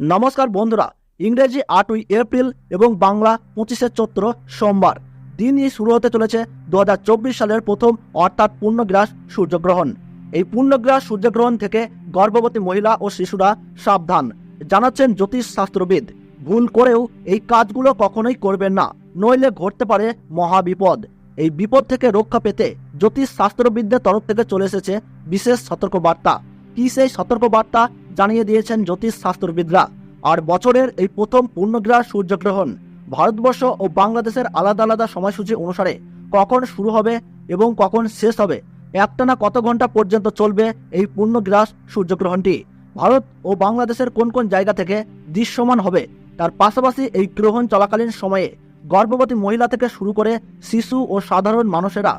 নমস্কার বন্ধুরা, ইংরেজি আটই এপ্রিল এবং বাংলা পঁচিশে চৈত্র সোমবার। দিনই শুরু হতে চলেছে দু হাজার চব্বিশ সালের প্রথম অর্থাৎ পূর্ণগ্রাস সূর্যগ্রহণ। এই পূর্ণগ্রাস সূর্যগ্রহণ থেকে গর্ভবতী মহিলা ও শিশুরা সাবধান, জানাচ্ছেন জ্যোতিষ শাস্ত্রবিদ ভুল করেও এই কাজগুলো কখনোই করবেন না, নইলে ঘটতে পারে মহাবিপদ। এই বিপদ থেকে রক্ষা পেতে জ্যোতিষ শাস্ত্রবিদদের তরফ থেকে চলে এসেছে বিশেষ সতর্কবার্তা। কি সেই সতর্কবার্তা জানিয়ে দিয়েছেন জ্যোতিষ শাস্ত্রবিদরা। আর বছরের এই প্রথম পূর্ণগ্রাস সূর্যগ্রহণ ভারতবর্ষ ও বাংলাদেশের আলাদা আলাদা সময়সূচি অনুসারে কখন শুরু হবে এবং কখন শেষ হবে, একটানা কত ঘণ্টা পর্যন্ত চলবে এই পূর্ণগ্রাস সূর্যগ্রহণটি? ভারত ও বাংলাদেশের কোন কোন জায়গা থেকে দৃশ্যমান হবে? তার পাশাপাশি এই গ্রহণ চলাকালীন সময়ে গর্ভবতী মহিলা থেকে শুরু করে শিশু ও সাধারণ মানুষেরা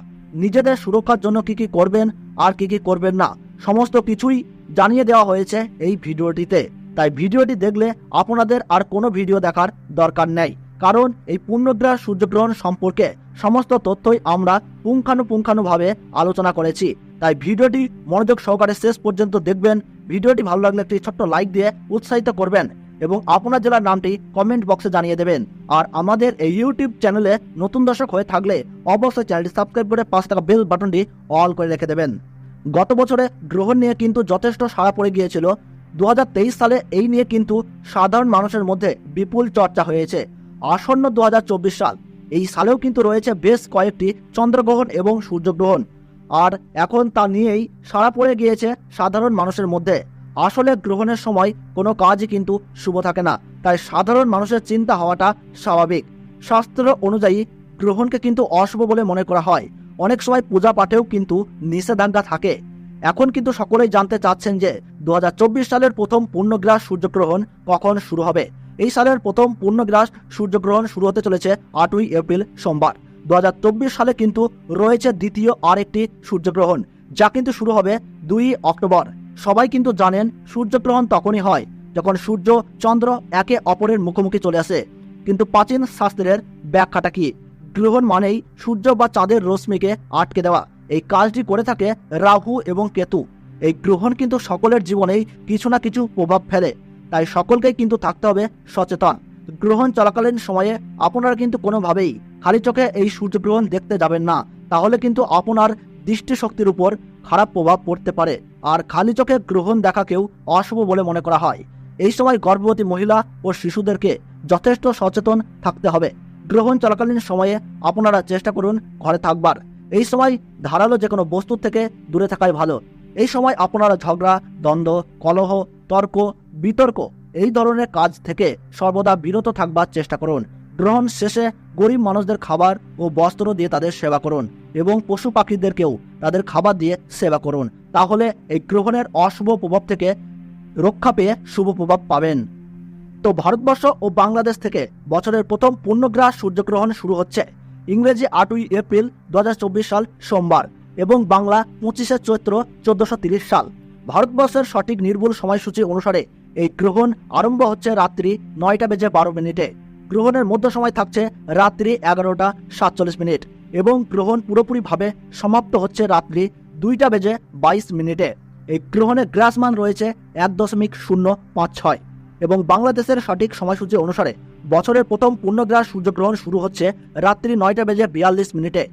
নিজেদের সুরক্ষার জন্য কি কি করবেন, আর কি কি করবেন না, সমস্ত কিছুই জানিয়ে দেওয়া হয়েছে এই ভিডিওটিতে। তাই ভিডিওটি দেখলে আপনাদের আর কোনো ভিডিও দেখার দরকার নেই। কারণ এই পূর্ণগ্রাস সূর্যগ্রহণ সম্পর্কে সমস্ত তথ্যই আমরা পুঙ্খানুপুঙ্খানুভাবে আলোচনা করেছি। তাই ভিডিওটি মনোযোগ সহকারে শেষ পর্যন্ত দেখবেন। ভিডিওটি ভালো লাগলে একটি ছোট্ট লাইক দিয়ে উৎসাহিত করবেন এবং আপনার জেলার নামটি কমেন্ট বক্সে জানিয়ে দেবেন। আর আমাদের এই ইউটিউব চ্যানেলে নতুন দর্শক হয়ে থাকলে অবশ্যই চ্যানেলটি সাবস্ক্রাইব করে পাঁচ টাকা বেল বাটনটি অল করে রেখে দেবেন। গত বছরে গ্রহণ নিয়ে কিন্তু যথেষ্ট সাড়া পড়ে গিয়েছিল। দু হাজার তেইশ সালে এই নিয়ে কিন্তু সাধারণ মানুষের মধ্যে বিপুল চর্চা হয়েছে। আসন্ন দু হাজার চব্বিশ সাল, এই সালেও কিন্তু রয়েছে বেশ কয়েকটি চন্দ্রগ্রহণ এবং সূর্যগ্রহণ। আর এখন তা নিয়েই সাড়া পড়ে গিয়েছে সাধারণ মানুষের মধ্যে। আসলে গ্রহণের সময় কোনো কাজই কিন্তু শুভ থাকে না, তাই সাধারণ মানুষের চিন্তা হওয়াটা স্বাভাবিক। শাস্ত্র অনুযায়ী গ্রহণকে কিন্তু অশুভ বলে মনে করা হয়। অনেক সময় পূজা পাঠেও কিন্তু নিষেধাজ্ঞা থাকে। এখন কিন্তু সকলেই জানতে চাচ্ছেন যে দু হাজার চব্বিশ সালের প্রথম পূর্ণগ্রাস সূর্যগ্রহণ কখন শুরু হবে? এই সালের প্রথম পূর্ণগ্রাস সূর্যগ্রহণ শুরু হতে চলেছে আটই এপ্রিল সোমবার। দু হাজার চব্বিশ সালে কিন্তু রয়েছে দ্বিতীয় আরেকটি সূর্যগ্রহণ, যা কিন্তু শুরু হবে দুই অক্টোবর। সবাই কিন্তু জানেন সূর্যগ্রহণ তখনই হয়, যখন সূর্য চন্দ্র একে অপরের মুখোমুখি চলে আসে। কিন্তু প্রাচীন শাস্ত্রের ব্যাখ্যাটা কি? গ্রহণ মানেই সূর্য বা চাঁদের রশ্মিকে আটকে দেওয়া। এই কাজটি করে থাকে রাহু এবং কেতু। এই গ্রহণ কিন্তু সকলের জীবনেই কিছু না কিছু প্রভাব ফেলে। তাই সকলকেই কিন্তু থাকতে হবে সচেতন। গ্রহণ চলাকালীন সময়ে আপনারা কিন্তু কোনোভাবেই খালি চোখে এই সূর্যগ্রহণ দেখতে যাবেন না। তাহলে কিন্তু আপনার দৃষ্টিশক্তির উপর খারাপ প্রভাব পড়তে পারে। আর খালি চোখে গ্রহণ দেখাকেও অশুভ বলে মনে করা হয়। এই সময় গর্ভবতী মহিলা ও শিশুদেরকে যথেষ্ট সচেতন থাকতে হবে। গ্রহণ চলাকালীন সময়ে আপনারা চেষ্টা করুন ঘরে থাকবার। এই সময় ধারালো যে কোনো বস্তুর থেকে দূরে থাকাই ভালো। এই সময় আপনারা ঝগড়া, দ্বন্দ্ব, কলহ, তর্ক, বিতর্ক এই ধরনের কাজ থেকে সর্বদা বিরত থাকবার চেষ্টা করুন। গ্রহণ শেষে গরিব মানুষদের খাবার ও বস্ত্র দিয়ে তাদের সেবা করুন এবং পশু পাখিদেরকেও তাদের খাবার দিয়ে সেবা করুন। তাহলে এই গ্রহণের অশুভ প্রভাব থেকে রক্ষা পেয়ে শুভ প্রভাব পাবেন। তো ভারতবর্ষ ও বাংলাদেশ থেকে বছরের প্রথম পূর্ণগ্রাস সূর্যগ্রহণ শুরু হচ্ছে। ইংরেজি আটই এপ্রিল দু হাজার চব্বিশ সাল সোমবার এবং বাংলা পঁচিশে চৈত্র চোদ্দশো সাল। ভারতবর্ষের সঠিক নির্ভুল সময়সূচি অনুসারে এই গ্রহণ আরম্ভ হচ্ছে রাত্রি নয়টা বেজে বারো মিনিটে। গ্রহণের মধ্য সময় থাকছে রাত্রি এগারোটা সাতচল্লিশ মিনিট এবং গ্রহণ পুরোপুরিভাবে সমাপ্ত হচ্ছে রাত্রি দুইটা বেজে বাইশ মিনিটে। এই গ্রহণের গ্রাসমান রয়েছে এক দশমিক শূন্য পাঁচ ছয়। এবং বাংলাদেশের সঠিক সময়সূচি অনুসারে বছরের প্রথম পূর্ণগ্রাস সূর্যগ্রহণ শুরু হচ্ছে রাত্রি নয়টা বেজে বিয়াল্লিশ মিনিটে।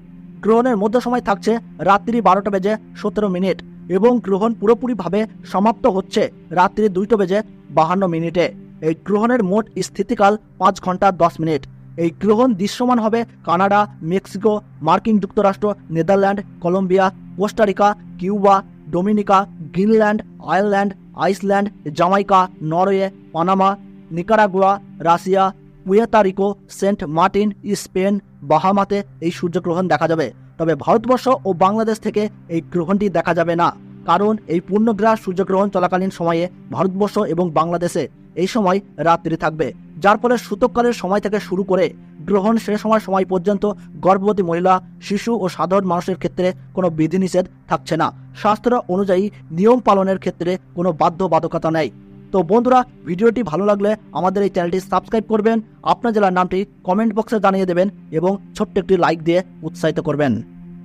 গ্রহণের মধ্য সময় থাকছে রাত্রি বারোটা বেজে সতেরো মিনিট এবং গ্রহণ পুরোপুরিভাবে সমাপ্ত হচ্ছে রাত্রি দুইটা বেজে বাহান্ন মিনিটে। এই গ্রহণের মোট স্থিতিকাল পাঁচ ঘণ্টা দশ মিনিট। এই গ্রহণ দৃশ্যমান হবে কানাডা, মেক্সিকো, মার্কিন যুক্তরাষ্ট্র, Netherland, Colombia, Costa Rica, Cuba Dominica, Greenland, Ireland, Iceland Jamaica Norway, Panama, Nicaragua, Russia Puerto Rico Saint Martin, Spain, বাহামাতে এই সূর্যগ্রহণ দেখা যাবে। তবে ভারতবর্ষ ও বাংলাদেশ থেকে এই গ্রহণটি দেখা যাবে না, কারণ এই পূর্ণগ্রাস সূর্যগ্রহণ চলাকালীন সময়ে ভারতবর্ষ এবং বাংলাদেশে এই সময় রাত্রি থাকবে, যার ফলে সূতককালের সময় থেকে শুরু করে গ্রহণ শেষ হওয়ার সময় পর্যন্ত গর্ভবতী মহিলা, শিশু ও সাধারণ মানুষের ক্ষেত্রে কোনো বিধিনিষেধ থাকছে না। শাস্ত্র অনুযায়ী নিয়ম পালনের ক্ষেত্রে কোনো বাধ্যবাধকতা নেই। তো বন্ধুরা, ভিডিওটি ভালো লাগলে আমাদের এই চ্যানেলটি সাবস্ক্রাইব করবেন, আপনার জেলার নামটি কমেন্ট বক্সে জানিয়ে দেবেন এবং ছোট্ট একটি লাইক দিয়ে উৎসাহিত করবেন।